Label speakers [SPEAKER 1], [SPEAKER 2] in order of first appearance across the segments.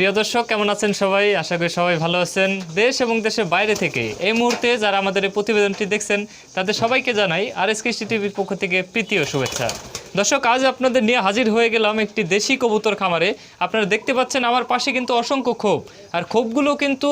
[SPEAKER 1] প্রিয় দর্শক, কেমন আছেন সবাই? আশা করি সবাই ভালো আছেন। দেশ এবং দেশের বাইরে থেকে এই মুহূর্তে যারা আমাদের এই প্রতিবেদনটি দেখছেন, তাদের সবাইকে জানাই আর এস কৃষি টিভির পক্ষ থেকে প্রীতি ও শুভেচ্ছা। দর্শক, আজ আপনাদের নিয়ে হাজির হয়ে গেলাম একটি দেশি কবুতর খামারে। আপনারা দেখতে পাচ্ছেন আমার পাশে কিন্তু অসংখ্য ক্ষোভ আর ক্ষোভগুলো কিন্তু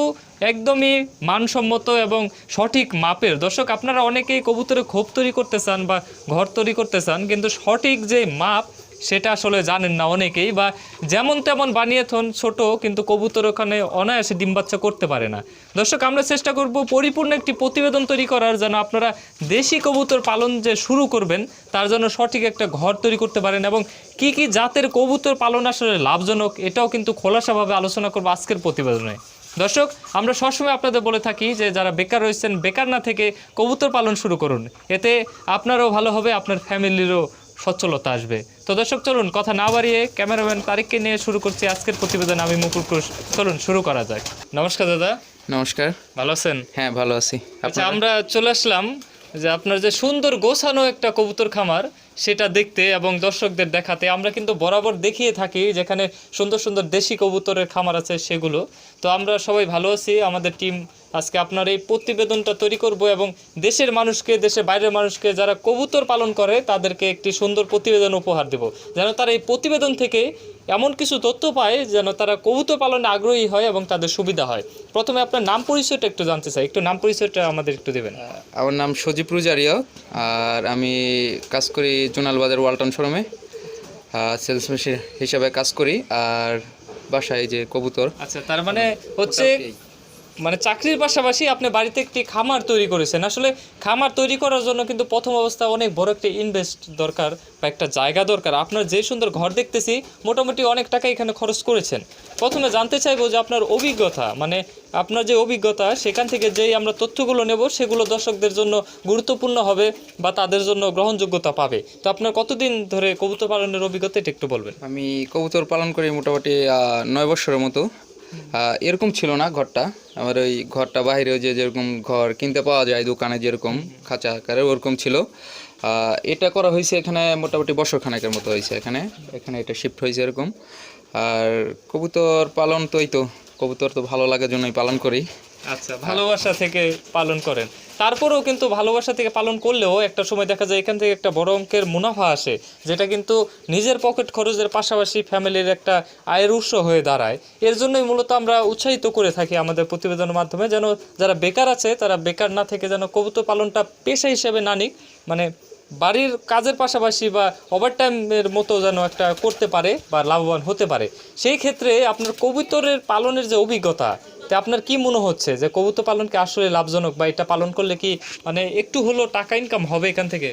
[SPEAKER 1] একদমই মানসম্মত এবং সঠিক মাপের। দর্শক, আপনারা অনেকেই কবুতরে ক্ষোভ তৈরি করতে চান বা ঘর তৈরি করতে চান, কিন্তু সঠিক যে মাপ সেটা আসলে জানেন না অনেকেই বা যেমন তেমন বানিয়ে থন, ছোট, কিন্তু কবুতর ওখানে অনায়াসে ডিম বাচ্চা করতে পারে না। দর্শক, আমরা চেষ্টা করব পরিপূর্ণ একটি প্রতিবেদন তৈরি করার যেন আপনারা দেশি কবুতর পালন যে শুরু করবেন, তার জন্য সঠিক একটা ঘর তৈরি করতে পারেন এবং কি কি জাতের কবুতর পালন আসলে লাভজনক, এটাও কিন্তু খোলাসাভাবে আলোচনা করব আজকের প্রতিবেদনে। দর্শক, আমরা সবসময় আপনাদের বলে থাকি যে যারা বেকার রয়েছেন, বেকার না থেকে কবুতর পালন শুরু করুন। এতে আপনারও ভালো হবে, আপনার ফ্যামিলিরও সচ্ছলতা আসবে। তো দর্শক চলুন কথা না বাড়িয়ে ক্যামেরাম্যান তারিককে নিয়ে শুরু করছি আজকের প্রতিবেদন আমি মুকুল ঘোষ। চলুন শুরু করা যাক। নমস্কার দাদা।
[SPEAKER 2] নমস্কার।
[SPEAKER 1] ভালো আছেন?
[SPEAKER 2] হ্যাঁ ভালো আছি।
[SPEAKER 1] আচ্ছা আমরা চলে আসলাম যে আপনার যে সুন্দর গোছানো একটা কবুতর খামার সেটা দেখতে এবং দর্শকদের দেখাতে। আমরা কিন্তু বরাবর দেখিয়ে থাকি যেখানে সুন্দর সুন্দর দেশি কবুতরের খামার আছে সেগুলো। তো আমরা সবাই ভালো আছি, আমাদের টিম আজকে আপনার এই প্রতিবেদনটা তৈরি করব এবং দেশের মানুষকে, দেশের বাইরের মানুষকে, যারা কবুতর পালন করে, তাদেরকে একটি সুন্দর প্রতিবেদন উপহার দেব। যেন তারা এই প্রতিবেদন থেকে এমন কিছু তথ্য পায়, যেন তারা কবুতর পালনে আগ্রহী হয় এবং তাদের সুবিধা হয়। প্রথমে আপনার নাম পরিচয়টা একটু জানতে চাই। একটু নাম পরিচয়টা আমাদের একটু দেবেন।
[SPEAKER 2] আমার নাম সজীব রুজারিয়া, আর আমি কাজ করি জোনাল বাজার ওয়ালটন শোরুমে। সেলস হিসাবে কাজ করি, আর বাসায় যে কবুতর।
[SPEAKER 1] আচ্ছা তার মানে হচ্ছে মানে চাকরির পাশাপাশি আপনি বাড়িতে একটি খামার তৈরি করেছেন। আসলে খামার তৈরি করার জন্য কিন্তু প্রথম অবস্থা অনেক বড় একটি ইনভেস্ট দরকার বা একটা জায়গা দরকার। আপনার যে সুন্দর ঘর দেখতেছি, মোটামুটি অনেক টাকা এখানে খরচ করেছেন। প্রথমে জানতে চাইব যে আপনার অভিজ্ঞতা মানে আপনার যে অভিজ্ঞতা, সেখান থেকে যেই আমরা তথ্যগুলো নেব, সেগুলো দর্শকদের জন্য গুরুত্বপূর্ণ হবে বা তাদের জন্য গ্রহণযোগ্যতা পাবে। তো আপনার কতদিন ধরে কবুতর পালনের অভিজ্ঞতা, এটা একটু বলবেন।
[SPEAKER 2] আমি কবুতর পালন করি মোটামুটি নয় বছরের মতো। এরকম ছিল না ঘরটা। আমার ওই ঘরটা বাইরে যে যেরকম ঘর কিনতে পাওয়া যায়, দোকানে যেরকম খাঁচা আকারে ওরকম ছিল। এটা করা হয়েছে এখানে মোটামুটি বছরখানেকের মতো হয়েছে এখানে। এখানে এটা শিফট হয়েছে এরকম। আর কবুতর পালন তো এই তো, কবুতর তো ভালো লাগার জন্যই পালন করি।
[SPEAKER 1] আচ্ছা ভালোবাসা থেকে পালন করেন। তারপরেও কিন্তু ভালোবাসা থেকে পালন করলেও একটা সময় দেখা যায় এখান থেকে একটা বড় অঙ্কের মুনাফা আসে, যেটা কিন্তু নিজের পকেট খরচের পাশাপাশি ফ্যামিলির একটা আয়ের উৎস হয়ে দাঁড়ায়। এর জন্যই মূলত আমরা উৎসাহিত করে থাকি আমাদের প্রতিবেদনের মাধ্যমে যেন যারা বেকার আছে, তারা বেকার না থেকে যেন কবুতর পালনটা পেশা হিসেবে না নিক মানে বাড়ির কাজের পাশাপাশি বা ওভারটাইমের মতো যেন একটা করতে পারে বা লাভবান হতে পারে। সেই ক্ষেত্রে আপনার কবুতরের পালনের যে অভিজ্ঞতা তা আপনার কি মনে হচ্ছে যে কবুতর পালন কি আসলে লাভজনক বা এটা পালন করলে কি মানে একটু হলো টাকা ইনকাম হবে এখান থেকে?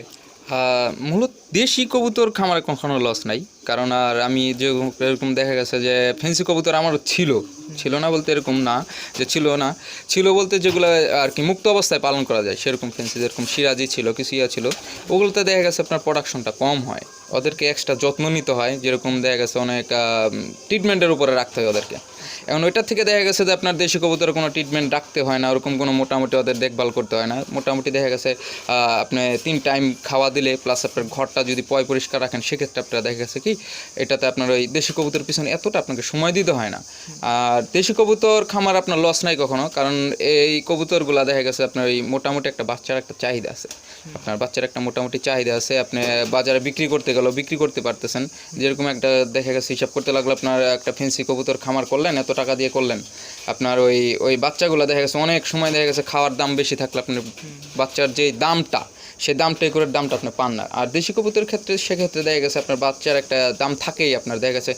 [SPEAKER 2] মূলত দেশি কবুতর খামারে কখনো লস নাই। কারণ আর আমি যে এরকম দেখা গেছে যে ফেন্সি কবুতর আমারও ছিল। ছিল না বলতে এরকম না, যে ছিল না। ছিল বলতে যেগুলো আর কি মুক্ত অবস্থায় পালন করা যায়, সেরকম ফেন্সি যেরকম সিরাজি ছিল কিছু ইয়া ছিল। ওগুলোতে দেখা গেছে আপনার প্রোডাকশনটা কম হয়। ওদেরকে এক্সট্রা যত্ন নিতে হয়, যেরকম দেখা গেছে অনেক ট্রিটমেন্টের উপরে রাখতে হয় ওদেরকে। এখন ওইটার থেকে দেখা গেছে যে আপনার দেশি কবুতর কোনো ট্রিটমেন্ট রাখতে হয় না, ওরকম কোনো মোটামুটি ওদের দেখভাল করতে হয় না। মোটামুটি দেখা গেছে আপনি তিন টাইম খাওয়া দিলে প্লাস আপনার ঘরটা যদি পয় পরিষ্কার রাখেন, সেক্ষেত্রে আপনার দেখা গেছে কি, এটাতে আপনার ওই দেশি কবুতরের পিছনে এতটা আপনাকে সময় দিতে হয় না। আর দেশি কবুতর খামার আপনার লস নাই কখনো, কারণ এই কবুতরগুলা দেখা গেছে আপনার ওই মোটামুটি একটা বাচ্চার একটা চাহিদা আছে। আপনার বাচ্চার একটা মোটামুটি চাহিদা আছে, আপনি বাজারে বিক্রি করতে গেলেও বিক্রি করতে পারতেছেন। যেরকম একটা দেখা গেছে, হিসাব করতে লাগল আপনার একটা ফেন্সি কবুতর খামার করলেন, এত টাকা দিয়ে করলেন। আপনার ওই ওই বাচ্চাগুলো দেখা গেছে, অনেক সময় দেখা গেছে খাওয়ার দাম বেশি থাকলে আপনার বাচ্চার যে দামটা সেই দামটা করে দামটা আপনি পান না। আর দেশি কবুতরের ক্ষেত্রে সেক্ষেত্রে দেখা গেছে আপনার বাচ্চার একটা দাম থাকেই আপনার। দেখা গেছে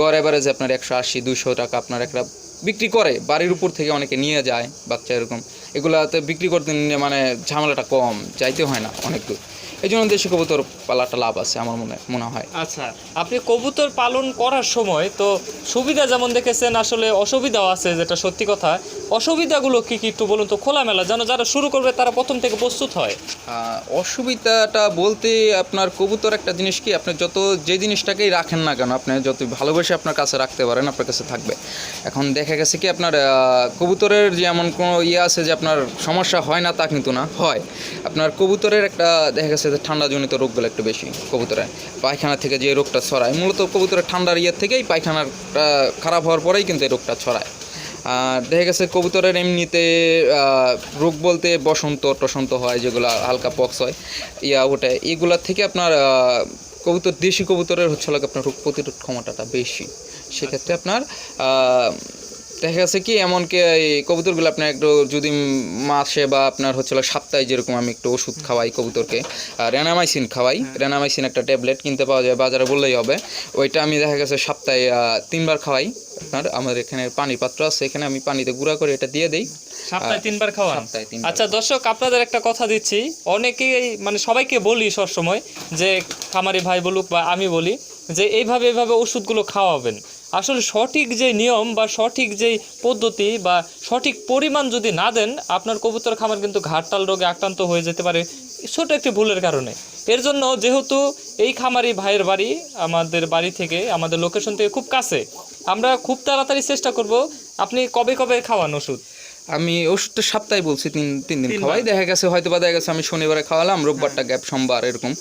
[SPEAKER 2] গড় অ্যাভারেজ আপনার একশো আশি দুশো টাকা আপনার একটা বিক্রি করে, বাড়ির উপর থেকে অনেকে নিয়ে যায় বাচ্চা এরকম। এগুলাতে বিক্রি করতে মানে ঝামেলাটা কম, যাইতে হয় না অনেক দূর। এই জন্য দেশি কবুতর পালাটা লাভ আছে আমার মনে মনে হয়।
[SPEAKER 1] আচ্ছা আপনি কবুতর পালন করার সময় তো সুবিধা যেমন দেখেছেন আসলে অসুবিধাও আছে যেটা সত্যি কথা। অসুবিধাগুলো কি কি একটু বলুন তো খোলামেলা যেন যারা শুরু করবে তারা প্রথম থেকে প্রস্তুত হয়।
[SPEAKER 2] অসুবিধাটা বলতে আপনার কবুতর একটা জিনিস কি আপনি যত যে জিনিসটাকেই রাখেন না কেন আপনি যত ভালোবেসে আপনার কাছে রাখতে পারেন আপনার কাছে থাকবে। এখন দেখা গেছে কি আপনার কবুতরের যে এমন কোনো ইয়ে আছে যে আপনার সমস্যা হয় না তা কিন্তু না হয়। আপনার কবুতরের একটা দেখা গেছে গেছে ঠান্ডাজনিত রোগগুলো একটু বেশি কবুতরের। পায়খানা থেকে যে রোগটা ছড়ায়। মূলত কবুতরের ঠান্ডার ইয়ে থেকেই পায়খানার খারাপ হওয়ার পরেই কিন্তু এই রোগটা ছড়ায়। আর দেখা গেছে কবুতরের এমনিতে রোগ বলতে বসন্ত টসন্ত হয় যেগুলো হালকা পক্স হয় ইয়া ওটা এগুলার থেকে আপনার কবুতর দেশি কবুতরের হচ্ছে হলো আপনার রোগ প্রতিরোধ ক্ষমতাটা বেশি। সেক্ষেত্রে আপনার আহ, দেখা গেছে কি এমনকি এই কবুতরগুলো আপনার একটু যদি মাসে বা আপনার হচ্ছে হলো সপ্তাহে যেরকম আমি একটু ওষুধ খাওয়াই কবুতরকে রেনামাইসিন খাওয়াই। রেনামাইসিন একটা ট্যাবলেট কিনতে পাওয়া যায় বাজারে বললেই হবে। ওইটা আমি দেখা গেছে সপ্তাহে তিনবার খাওয়াই। আপনার আমার এখানে পানি পাত্র আছে এখানে আমি পানিতে গুঁড়া করে এটা দিয়ে দিই।
[SPEAKER 1] সপ্তাহে তিনবার খাওয়ান? আচ্ছা দর্শক আপনাদের একটা কথা দিচ্ছি। অনেকেই মানে সবাইকে বলি সবসময় যে খামারি ভাই বলুক বা আমি বলি যে এইভাবে এইভাবে ওষুধগুলো খাওয়াবেন। আসলে সঠিক যে নিয়ম বা সঠিক যে পদ্ধতি বা সঠিক পরিমাণ যদি না দেন, আপনার কবুতর খামার কিন্তু ঘাটতাল রোগে আক্রান্ত হয়ে যেতে পারে ছোটো একটি ভুলের কারণে। এর জন্য যেহেতু এই খামারি ভাইয়ের বাড়ি, আমাদের বাড়ি থেকে, আমাদের লোকেশন থেকে খুব কাছে, আমরা খুব তাড়াতাড়ি চেষ্টা করব আপনি কবে কবে খাওয়ান ওষুধ।
[SPEAKER 2] আমি ওষুধটা সপ্তাহে বলছি তিন তিন দিন খাওয়াই। দেখা গেছে হয়তো বা দেখা গেছে আমি শনিবারে খাওয়ালাম রোববারটা গ্যাপ সোমবার এরকম।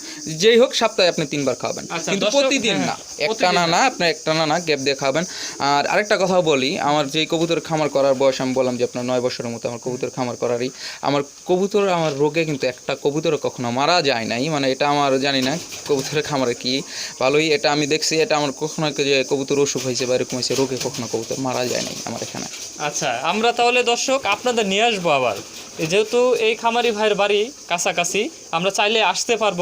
[SPEAKER 2] যেই হোক সপ্তাহে আপনি তিনবার খাওয়াবেন।
[SPEAKER 1] আচ্ছা,
[SPEAKER 2] কিন্তু প্রতিদিন
[SPEAKER 1] হ্যাঁ,
[SPEAKER 2] না
[SPEAKER 1] প্রতিদিন
[SPEAKER 2] একটা না না আপনি একটা না না গ্যাপ দিয়ে খাবেন। আর আরেকটা কথা বলি আমার যে কবুতর খামার করার বয়স আমি বললাম যে আপনার নয় বছরের মতো আমার কবুতর খামার করারই। আমার কবুতর আমার রোগে কিন্তু একটা কবুতর কখনো মারা যায় নাই। মানে এটা আমার জানি না কবুতরের খামারে কি ভালোই এটা আমি দেখছি এটা আমার কখনো যে কবুতর অসুখ হয়েছে বা এরকম হয়েছে রোগে কখনো কবুতর মারা যায় নাই আমার এখানে।
[SPEAKER 1] আচ্ছা আমরা তাহলে দর্শক আপনাদের নিয়ে আসব আবার। যেহেতু এই খামারি ভাইয়ের বাড়ি কাছাকাছি, আমরা চাইলে আসতে পারব।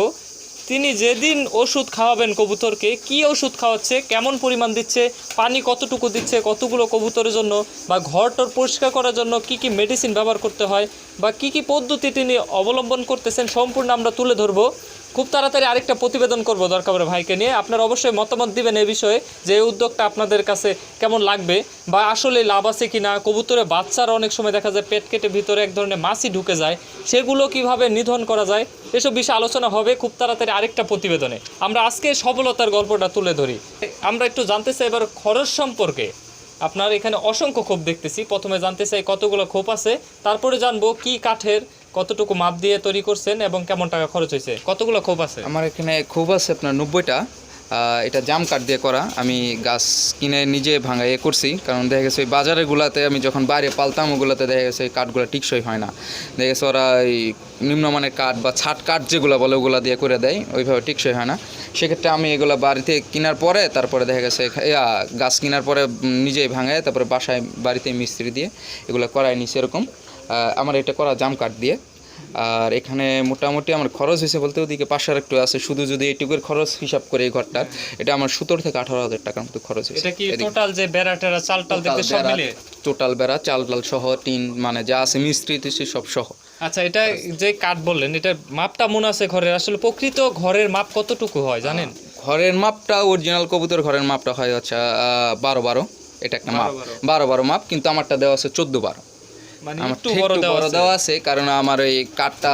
[SPEAKER 1] তিনি যেদিন ওষুধ খাওয়াবেন কবুতরকে, কি ওষুধ খাওয়াচ্ছে, কেমন পরিমাণ দিচ্ছে, পানি কতটুকু দিচ্ছে, কতগুলো কবুতরের জন্য, বা ঘরটর পরিষ্কার করার জন্য কি কি মেডিসিন ব্যবহার করতে হয়, বা কি কি পদ্ধতি তিনি অবলম্বন করতেছেন, সম্পূর্ণ আমরা তুলে ধরবো। খুব তাড়াতাড়ি আরেকটা প্রতিবেদন করব দরকার ভাইকে নিয়ে। আপনারা অবশ্যই মতামত দিবেন এই বিষয়ে যে এই উদ্যোগটা আপনাদের কাছে কেমন লাগবে বা আসলে লাভ আছে কি না। কবুতরে বাচ্চার অনেক সময় দেখা যায় পেট কেটে ভিতরে এক ধরনের মাছি ঢুকে যায়। সেগুলো কীভাবে নিধন করা যায়, এসব বিষয়ে আলোচনা হবে খুব তাড়াতাড়ি আরেকটা প্রতিবেদনে। আমরা আজকে সফলতার গল্পটা তুলে ধরি। আমরা একটু জানতে চাই এবার খরচ সম্পর্কে। আপনার এখানে অসংখ্য খোপ দেখতেছি। প্রথমে জানতে চাই কতগুলো খোপ আছে, তারপরে জানব কি কাঠের কতটুকু মাপ দিয়ে তৈরি করছেন এবং কেমন টাকা খরচ হয়েছে? কতগুলো খোপ আছে?
[SPEAKER 2] আমার এখানে খুব আছে আপনার নব্বইটা। এটা জাম কাঠ দিয়ে করা। আমি গাছ কিনে নিজে ভাঙাইয়ে করছি, কারণ দেখা গেছে ওই বাজারের গুলাতে আমি যখন বাইরে পালতাম, ওগুলাতে দেখা গেছে ওই কাঠগুলো টিকসই হয় না। দেখা গেছে ওরা এই নিম্নমানের কাঠ বা ছাট কাঠ যেগুলো বলে, ওগুলো দিয়ে করে দেয়, ওইভাবে টিকসই হয় না। সেক্ষেত্রে আমি এগুলো বাড়িতে কেনার পরে, তারপরে দেখা গেছে গাছ কেনার পরে নিজেই ভাঙায় তারপরে বাসায় বাড়িতে মিস্ত্রি দিয়ে এগুলো করাই নিছি এরকম আমার এটা করা জাম কাঠ দিয়ে। আর এখানে মোটামুটি আমার খরচ হয়েছে বলতে ওদিকে পাঁচশো একটু আছে। শুধু যদি এইটুকুর খরচ হিসাব করে এই ঘরটার এটা আমার সতেরো থেকে আঠারো হাজার টাকার মতো খরচ হয়েছে।
[SPEAKER 1] এটা কি টোটাল যে বেড়া টেরা চাল টাল দেখতে সব মিলিয়ে
[SPEAKER 2] টোটাল বেড়া চাল ডাল সহ টিন মানে যা আছে মিস্ত্রি টিস্ত্রি সব সহ।
[SPEAKER 1] আচ্ছা এটা যে কাঠ বললেন এটা মাপটা মনে আছে ঘরের? আসলে প্রকৃত ঘরের মাপ কতটুকু হয় জানেন?
[SPEAKER 2] ঘরের মাপটা অরিজিনাল কবুতর ঘরের মাপটা হয় আচ্ছা আহ, বারো বারো। এটা একটা মাপ। বারো বারো মাপ কিন্তু আমারটা দেওয়া আছে চোদ্দ বারো।
[SPEAKER 1] একটু
[SPEAKER 2] একটু
[SPEAKER 1] বড় দেওয়া আছে।
[SPEAKER 2] কারণ আমার এই কাঠটা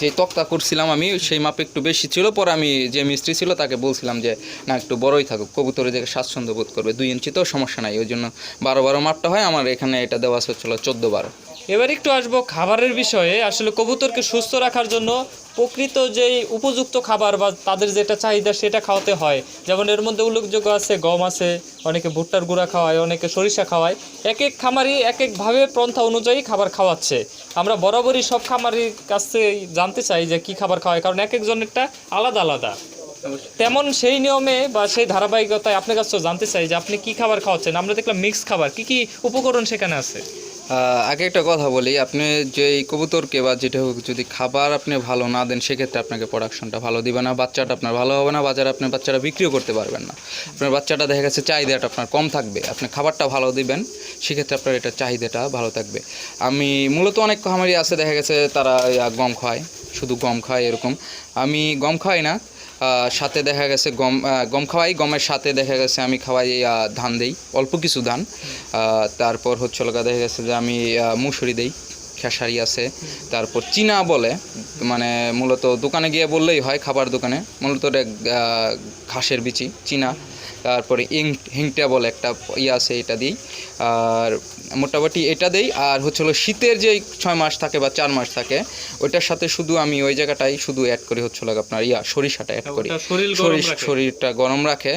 [SPEAKER 2] যে তক্তা করছিলাম আমি সেই মাপে একটু বেশি ছিল পরে আমি যে মিস্ত্রি ছিল তাকে বলছিলাম যে না একটু বড়ই থাকুক কবুতরে দেখে স্বাচ্ছন্দ্য বোধ করবে দুই ইঞ্চি তো সমস্যা নাই ওই জন্য বারো বারো মাপটা হয় আমার এখানে এটা দেওয়া আছে হচ্ছিল চোদ্দ বারো
[SPEAKER 1] এবার একটু আসব খাবারের বিষয়ে। আসলে কবুতরকে সুস্থ রাখার জন্য প্রকৃত যেই উপযুক্ত খাবার বা তাদের যেটা চাহিদা সেটা খাওয়াতে হয়। যেমন এর মধ্যে উল্লেখযোগ্য আছে গম আছে অনেকে ভুট্টার গুঁড়া খাওয়ায় অনেকে সরিষা খাওয়ায়। এক এক খামারি এক একভাবে পন্থা অনুযায়ী খাবার খাওয়াচ্ছে। আমরা বরাবরই সব খামারির কাছে জানতে চাই যে কি খাবার খাওয়ায় কারণ এক একজনেরটা আলাদা। আলাদা তেমন সেই নিয়মে বা সেই ধারাবাহিকতায় আপনার কাছে জানতে চাই যে আপনি কি খাবার খাওয়াচ্ছেন? আমরা দেখলাম মিক্স খাবার। কি কি উপকরণ সেখানে আছে?
[SPEAKER 2] আগে একটা কথা বলি, আপনি যে কবুতরকে বা যেটা হোক যদি খাবার আপনি ভালো না দেন, সেক্ষেত্রে আপনাকে প্রোডাকশনটা ভালো দিবে না, বাচ্চাটা আপনার ভালো হবে না, বাজারে আপনার বাচ্চাটা বিক্রিও করতে পারবেন না। আপনার বাচ্চাটা দেখা গেছে চাহিদাটা আপনার কম থাকবে, আপনি খাবারটা ভালো দিবেন, সেক্ষেত্রে আপনার এটা চাহিদাটা ভালো থাকবে। আমি মূলত অনেক খামারি আছে, দেখা গেছে তারা গম খায়, শুধু গম খায় এরকম। আমি গম খাই না সাথে দেখা গেছে গম গম খাওয়াই, গমের সাথে দেখা গেছে আমি খাওয়াই ধান দেই, অল্প কিছু ধান। তারপর হচ্ছে লগা দেখা গেছে যে আমি মুসুরি দেই, খেসারি আছে। তারপর চীনা বলে মানে মূলত দোকানে গিয়ে বললেই হয় খাবার দোকানে, মূলত ঘাসের বিচি, চীনা। তারপরে ইং, হিংটা বলে একটা ইয়ে আছে, এটা দিই। আর মোটামুটি এটা দেই আর হচ্ছে হলো শীতের যে ছয় মাস থাকে বা চার মাস থাকে ওইটার সাথে শুধু আমি ওই জায়গাটাই শুধু অ্যাড করি হচ্ছে হলো আপনার ইয়া সরিষাটা অ্যাড করি। শরীরটা গরম রাখে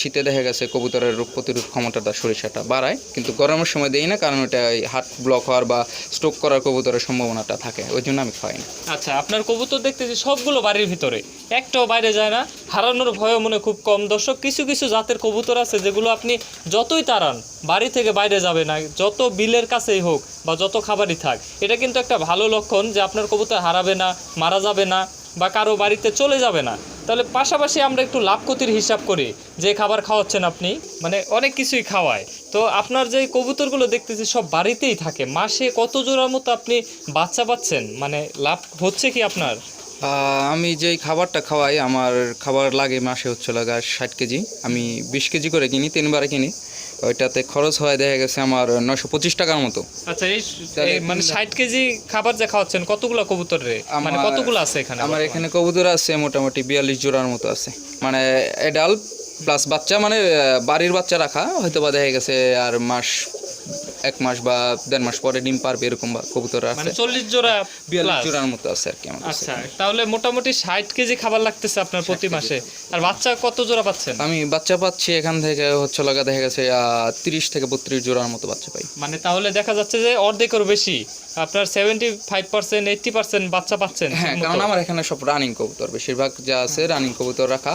[SPEAKER 2] শীতে দেখা গেছে কবুতরের রোগ প্রতিরোধ ক্ষমতাটা সরিষাটা বাড়ায় কিন্তু গরমের সময় দেই না কারণ ওটা হার্ট ব্লক হওয়ার বা স্ট্রোক করার কবুতরের সম্ভাবনাটা থাকে ওই জন্য আমি খাওয়াই না।
[SPEAKER 1] আচ্ছা আপনার কবুতর দেখতেছি সবগুলো বাড়ির ভিতরে একটাও বাইরে যায় না হারানোর ভয় মনে খুব কম। দর্শক কিছু কিছু জাতের কবুতর আছে যেগুলো আপনি যতই তাড়ান বাড়ি থেকে বাইরে যাবে না যত বিলের কাছেই হোক বা যত খাবারই থাক, এটা কিন্তু একটা ভালো লক্ষণ যে আপনার কবুতর হারাবে না, মারা যাবে না বা কারও বাড়িতে চলে যাবে না। তাহলে পাশাপাশি আমরা একটু লাভ ক্ষতির হিসাব করি, যে খাবার খাওয়াচ্ছেন আপনি মানে অনেক কিছুই খাওয়ায়। তো আপনার যে কবুতরগুলো দেখতেছি সব বাড়িতেই থাকে, মাসে কত জোড়ার মতো আপনি বাচ্চা পাচ্ছেন? মানে লাভ হচ্ছে কি আপনার?
[SPEAKER 2] আমি যেই খাবারটা খাওয়াই, আমার খাবার লাগে মাসে হচ্ছে লাগা ষাট কেজি। আমি বিশ কেজি করে কিনি, তিনবারে কিনি। ওইটাতে খরচ হয় দেখা গেছে আমার নশো পঁচিশ টাকার মতো।
[SPEAKER 1] আচ্ছা এই মানে ষাট কেজি খাবার যা খাওয়াচ্ছেন কতগুলো কবুতর রে? মানে কতগুলো আছে এখানে
[SPEAKER 2] আমার এখানে কবুতর আছে মোটামুটি বিয়াল্লিশ জোড়ার মতো আছে। মানে এডাল্ট প্লাস বাচ্চা মানে বাড়ির বাচ্চা রাখা হয়তো বা দেখা গেছে আর মাস এক মাস বা দেড় মাস পরে ডিম পারবে এরকম বা কবুতর
[SPEAKER 1] মানে
[SPEAKER 2] আছে
[SPEAKER 1] চল্লিশ জোড়া
[SPEAKER 2] বিয়াল্লিশ জোড়ার মতো আছে আর কি আমার
[SPEAKER 1] আচ্ছা তাহলে মোটামুটি ষাট কেজি খাবার লাগতেছে আপনার প্রতি মাসে। আর বাচ্চা কত জোড়া পাচ্ছেন?
[SPEAKER 2] আমি বাচ্চা পাচ্ছি এখান থেকে হচ্ছে লাগা দেখা গেছে তিরিশ থেকে বত্রিশ জোড়ার মতো বাচ্চা পাই।
[SPEAKER 1] মানে তাহলে দেখা যাচ্ছে যে অর্ধেকের বেশি। আপনার seventy five percent eighty percent বাচ্চা পাচ্ছেন
[SPEAKER 2] হ্যাঁ কারণ আমার এখানে সব রানিং কবুতর বেশিরভাগ যা আছে রানিং কবুতর রাখা।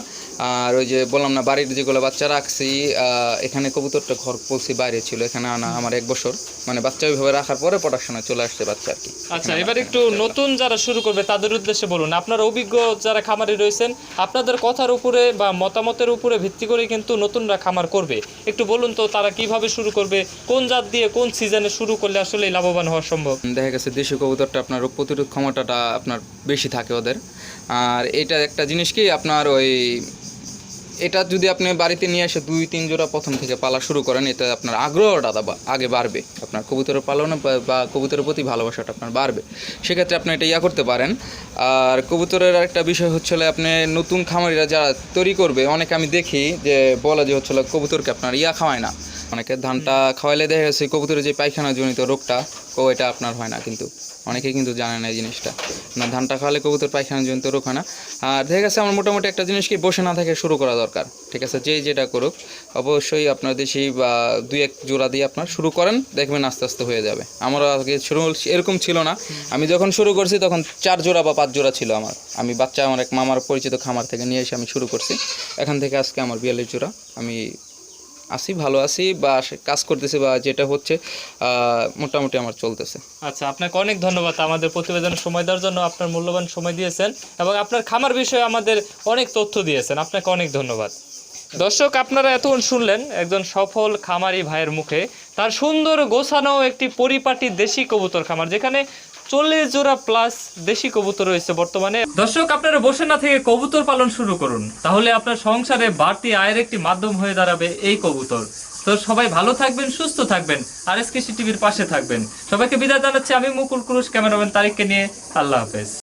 [SPEAKER 2] আর ওই যে বললাম না বাড়ির যেগুলো বাচ্চা রাখছি এখানে কবুতরটা ঘর পলছি বাইরে ছিল এখানে আনা আমার এক বছর মানে বাচ্চা ওইভাবে রাখার পরে প্রোডাকশনে চলে আসছে বাচ্চা আর কি।
[SPEAKER 1] আচ্ছা এবার একটু নতুন যারা শুরু করবে তাদের উদ্দেশ্যে বলুন আপনার অভিজ্ঞ যারা খামারি রয়েছেন আপনাদের কথার উপরে বা মতামতের উপরে ভিত্তি করে কিন্তু নতুনরা খামার করবে। একটু বলুন তো তারা কীভাবে শুরু করবে কোন জাত দিয়ে কোন সিজনে শুরু করলে আসলে লাভবান হওয়া সম্ভব?
[SPEAKER 2] দেখা গেছে দেশি কবুতরটা আপনার রোগ প্রতিরোধ ক্ষমতাটা আপনার বেশি থাকে ওদের। আর এটা একটা জিনিস কি আপনার ওই এটা যদি আপনি বাড়িতে নিয়ে এসে দুই, তিন জোড়া প্রথম থেকে পালা শুরু করেন, এতে আপনার আগ্রহটা আগে বাড়বে। আপনার কবুতরের পালনে বা- কবুতরের প্রতি ভালোবাসাটা আপনার বাড়বে। সেক্ষেত্রে আপনি এটা ইয়া করতে পারেন। আর কবুতরের একটা বিষয় হচ্ছে আপনি নতুন খামারিরা যারা তৈরি করবে, অনেকে আমি দেখি যে বলে যে হচ্ছে কবুতরকে আপনার ইয়া খাওয়ায় না। অনেকে ধানটা খাওয়াইলে দেখা গেছে কবুতরের যে পায়খানা জনিত রোগটা, ও এটা আপনার হয় না কিন্তু। অনেকে কিন্তু জানে না এই জিনিসটা। না, ধানটা খাওয়ালে কবুতর পায়খানা জনিত রোগ হয় না। আর দেখা গেছে আমার মোটামুটি একটা জিনিস কি, বসে না থেকে শুরু করা দরকার। ঠিক আছে যেই যেটা করুক, অবশ্যই আপনার দেশি বা দুই এক জোড়া দিয়ে আপনার শুরু করেন, দেখবেন আস্তে আস্তে হয়ে যাবে। আমারও আগে শুরু এরকম ছিল না। আমি যখন শুরু করছি, তখন চার জোড়া বা পাঁচ জোড়া ছিল আমার। আমি বাচ্চা, আমার এক মামার পরিচিত খামার থেকে নিয়ে এসে আমি শুরু করছি। এখান থেকে আজকে আমার বিয়াল্লিশ জোড়া। আমি আছি ভালো আছি বা কাজ করতেছি বা যেটা হচ্ছে মোটামুটি আমার চলতেছে।
[SPEAKER 1] আচ্ছা আপনাকে অনেক ধন্যবাদ আমাদের প্রতিবেদনে সময় দেওয়ার জন্য, আপনার মূল্যবান সময় দিয়েছেন এবং আপনার খামার বিষয়ে আমাদের অনেক তথ্য দিয়েছেন। আপনাকে অনেক ধন্যবাদ। দর্শক, আপনারা এতক্ষণ শুনলেন একজন সফল খামারি ভাইয়ের মুখে। তার সুন্দর গোছানো একটি পরিপাটি দেশি কবুতর খামার, যেখানে চল্লিশ জোড়া প্লাস দেশি কবুতর রয়েছে বর্তমানে। দর্শক, আপনারা বসে না থেকে কবুতর পালন শুরু করুন। তাহলে আপনার সংসারে বাড়তি আয়ের একটি মাধ্যম হয়ে দাঁড়াবে এই কবুতর। তো সবাই ভালো থাকবেন, সুস্থ থাকবেন, আর এস টিভির পাশে থাকবেন। সবাইকে বিদায় জানাচ্ছি আমি মুকুল ক্রুশ, ক্যামেরাম্যান তারিখকে নিয়ে। আল্লাহ হাফেজ।